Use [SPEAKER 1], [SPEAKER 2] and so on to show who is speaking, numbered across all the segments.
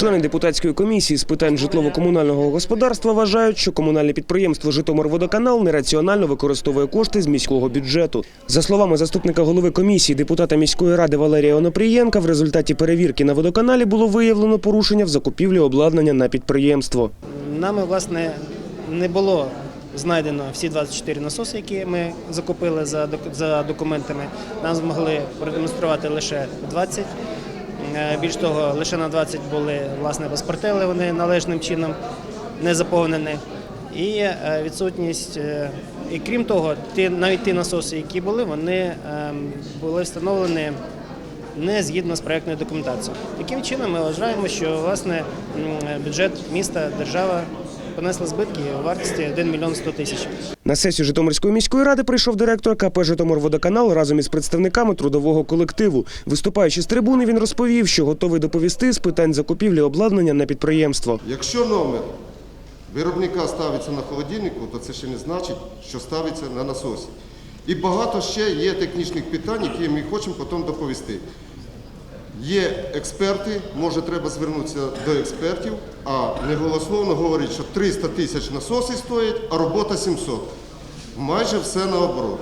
[SPEAKER 1] Члени депутатської комісії з питань житлово-комунального господарства вважають, що комунальне підприємство Житомирводоканал нераціонально використовує кошти з міського бюджету. За словами заступника голови комісії, депутата міської ради Валерія Онопрієнка, в результаті перевірки на водоканалі було виявлено порушення в закупівлі обладнання на підприємство.
[SPEAKER 2] Нами, власне, не було знайдено всі 24 насоси, які ми закупили за, док- документами. Нам змогли продемонструвати лише 20. Е, Більш того, лише на 20 були власне паспортели, вони належним чином не заповнені. І е, відсутність, е, і крім того, ті, навіть ті насоси, які були, вони ем, були встановлені не згідно з проектною документацією. Таким чином ми вважаємо, що власне бюджет міста, держава понесла збитки у вартості 1 мільйон 100 тисяч.
[SPEAKER 1] На сесію Житомирської міської ради прийшов директор КП «Житомирводоканал» разом із представниками трудового колективу. Виступаючи з трибуни, він розповів, що готовий доповісти з питань закупівлі обладнання на підприємство.
[SPEAKER 3] Якщо номер виробника ставиться на холодильнику, то це ще не значить, що ставиться на насосі. І багато ще є технічних питань, які ми хочемо потім доповісти. Є експерти, може треба звернутися до експертів, а не голословно говорить, що 300 тисяч насоси стоять, а робота 700. Майже все наоборот.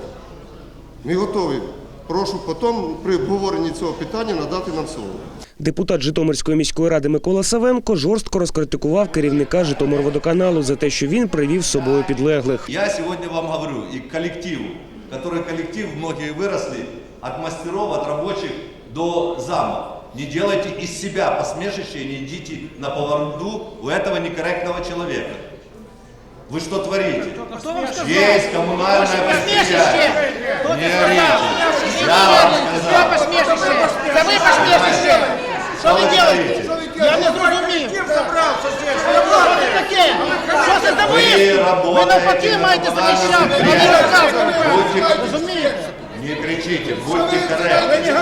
[SPEAKER 3] Ми готові. Прошу потім при обговоренні цього питання надати нам слово.
[SPEAKER 1] Депутат Житомирської міської ради Микола Савенко жорстко розкритикував керівника Житомирводоканалу за те, що він привів з собою підлеглих.
[SPEAKER 4] Я сегодня вам говорю и к коллективу, который коллектив, многие выросли от мастеров, от рабочих до замов. Не делайте из себя посмешище и не идите на поводу у этого некорректного человека. Вы что творите? Есть коммунальное предприятие. Не орите. Я вам сказал.
[SPEAKER 5] посмішище! Це ви посмішище! Що ви
[SPEAKER 4] Що ви
[SPEAKER 5] робите?
[SPEAKER 4] творите?
[SPEAKER 5] Я не зрозумів. Що це таке? Що це за
[SPEAKER 4] Ви
[SPEAKER 5] ви? Ви
[SPEAKER 4] работаєте
[SPEAKER 5] навпаки
[SPEAKER 4] на
[SPEAKER 5] маєте
[SPEAKER 4] комунальному
[SPEAKER 5] захищати, а не
[SPEAKER 4] підприємстві.
[SPEAKER 5] розказувати.
[SPEAKER 4] Будьте-
[SPEAKER 5] Розумієте?
[SPEAKER 4] Не кричите, будьте корректны.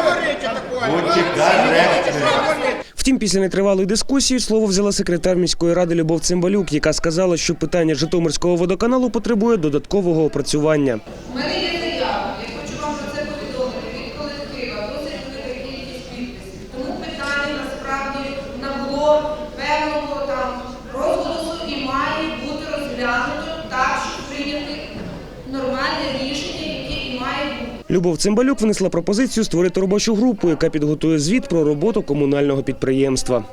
[SPEAKER 4] Будьте корректны.
[SPEAKER 1] Втім, після нетривалої дискусії слово взяла секретар міської ради Любов Цимбалюк, яка сказала, що питання Житомирського водоканалу потребує додаткового опрацювання. Любов Цимбалюк внесла пропозицію створити робочу групу, яка підготує звіт про роботу комунального підприємства.